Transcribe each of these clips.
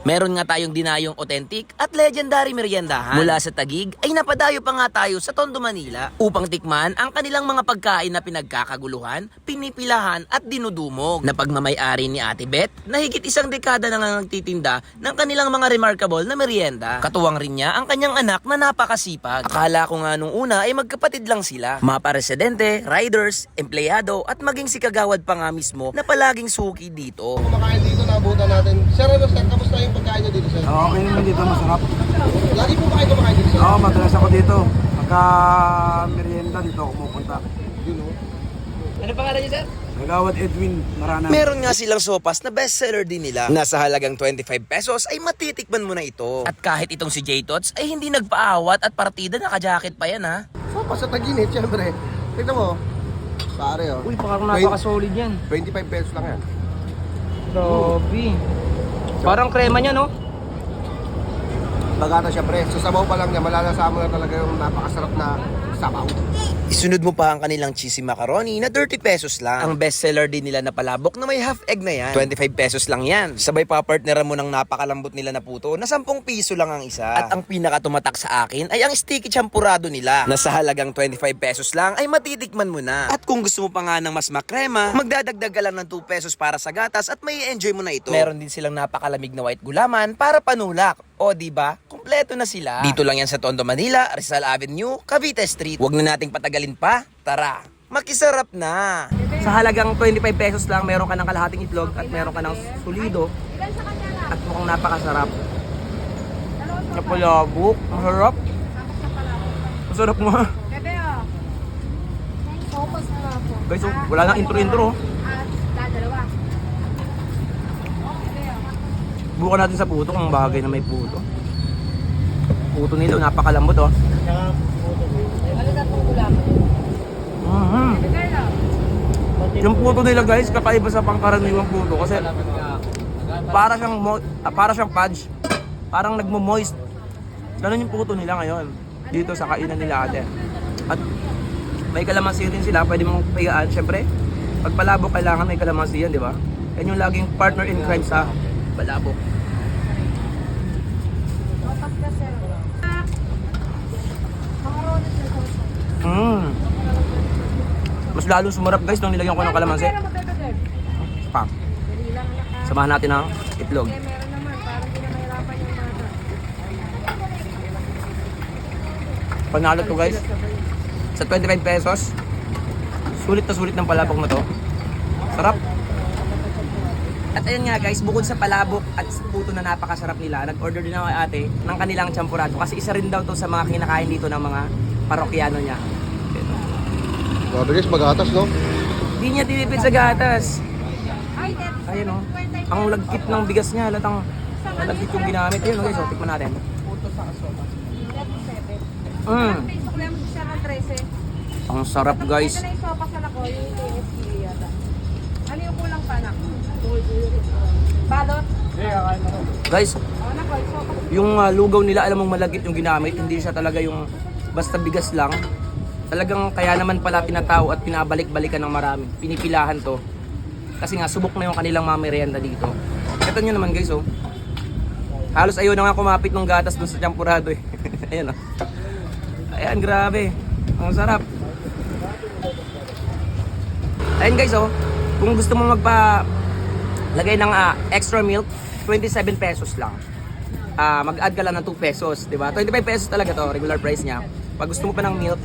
Meron nga tayong dinayong authentic at legendary meriendahan. Mula sa Tagig ay napadayo pa nga tayo sa Tondo, Manila upang tikman ang kanilang mga pagkain na pinagkakaguluhan, pinipilahan at dinudumog na pagmamayari ni Ate Beth na higit isang dekada na nga nagtitinda ng kanilang mga remarkable na merienda. Katuwang rin niya ang kanyang anak na napakasipag. Akala ko nga nung una ay magkapatid lang sila. Mga paresidente, riders, empleyado at maging si Kagawad pa nga mismo na palaging suki dito. kumakain dito, naabutan natin. Sir, ano, sir, kamusta yung pagkain nyo dito, sir? Ah, Okay naman dito, masarap. Lagi po ba kayo kumakain dito, sir? Oo, madalas ako dito. Pagka merienda dito ako pupunta. Yun, oh. Ano pangalan niyo, sir? Nagawad Edwin, marana. Meron nga silang sopas na bestseller din nila. Nasa halagang 25 pesos ay matitikman mo na ito. At kahit itong si J-Tots ay hindi nagpaawat at partida naka-jacket pa yan ha. So, pa sa taginit, syempre. Tignan mo. Pare, oh. Uy, parang napaka-solid yan. 25 pesos lang yan. Grabe. Parang krema niya, no? Bagata siya, pre. Sa sabaw pa lang niya, malalasahan mo na talaga yung napakasarap na sabaw. Isunod mo pa ang kanilang cheesy macaroni na 30 pesos lang. Ang bestseller din nila na palabok na may half egg na yan. 25 pesos lang yan. Sabay pa partneran mo ng napakalambot nila na puto na 10 piso lang ang isa. At ang pinaka tumatak sa akin ay ang sticky champurado nila na sa halagang 25 pesos lang ay matitikman mo na. At kung gusto mo pa nga ng mas makrema, magdadagdag ka lang ng 2 pesos para sa gatas at may enjoy mo na ito. Meron din silang napakalamig na white gulaman para panulak. O di ba? Kumpleto na sila. Dito lang yan sa Tondo, Manila, Rizal Avenue, Cavite Street. Huwag na nating patagalin pa. Tara, makisarap na. Sa halagang 25 pesos lang, meron ka ng kalahating itlog at meron ka ng sulido. At mukhang napakasarap. Kapalabok, masarap. Masarap mo. Oh. Focus mo nga po. Guys, oh, wala nang intro-intro. oh. Oh. Bukan natin sa puto kung bagay na may puto. Puto nila, napakalambot oh. Ano na pong ulam? Mhm. Bebe, oh. Yung puto nila guys, kakaiba sa pangkaraniwang puto kasi para siyang mo, ah, para siyang fudge. Parang nagmo-moist. Ganun yung puto nila ngayon dito sa kainan nila ate. At may kalamansi rin sila, pwede mong pigaan. Siyempre, pag palabok kailangan may kalamansi yan, di ba? Yan yung laging partner in crime sa palabok. Focus ka, sir. Ah. Macaroni, sir. sauce. Mm. Mas lalo sumarap guys nung nilagyan ko ng kalamansi. Pa. Ah. Samahan natin ng itlog. Eh. Panalo to guys. Sa 25 pesos. Sulit na sulit ng palabok na to. Sarap. At ayun nga guys, bukod sa palabok at puto na napakasarap nila, nag-order din ako ate ng kanilang champurado kasi isa rin daw to sa mga kinakain dito ng mga parokyano niya. Guys, magatas, no? Hindi niya tinipid sa gatas. Ay, Deb. Ayun oh. Ang lagkit ng bigas niya, latang malagkit yung ginamit. Ayun oh, guys, oh, tikman natin. Mm. Facebook lang siya ng 13. Ang sarap guys. Na. Ano yung kulang pa, anak? Balot? Guys, yung ah, lugaw nila alam mong malagkit yung ginamit hindi siya talaga yung basta bigas lang talagang kaya naman pala tinatao at pinabalik-balikan ng marami. Pinipilahan to. Kasi nga subok na yung kanilang mga merienda dito. Ito nyo naman guys oh. Halos ayaw na nga kumapit ng gatas dun sa champurado eh. Ayan oh. Ayan grabe. Ang sarap. Ayan guys oh. Kung gusto mo magpa lagay ng ah, extra milk 27 pesos lang. Ah mag-add ka lang ng 2 pesos, di ba? 25 pesos talaga to, regular price niya. Pag gusto mo pa ng milk,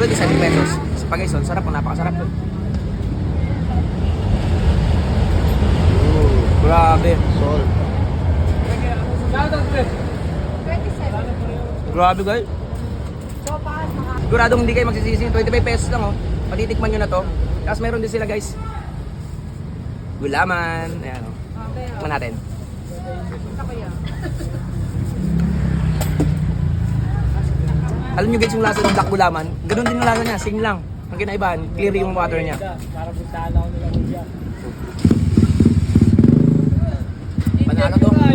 27 pesos. Sa Pagaison, sarap po, napakasarap po. Grabe. Sol. 27. Grabe guys. Siguradong hindi kayo magsisisi. 25 pesos lang oh. Patitikman nyo na to. Tapos meron din sila guys. Gulaman. Ayan oh. Tikman natin. Ito ko yan. Alam nyo guys yung lasa ng black gulaman? Ganun din yung lasa niya. Same lang. Ang kinaibahan, clear yung water niya. Panalo to.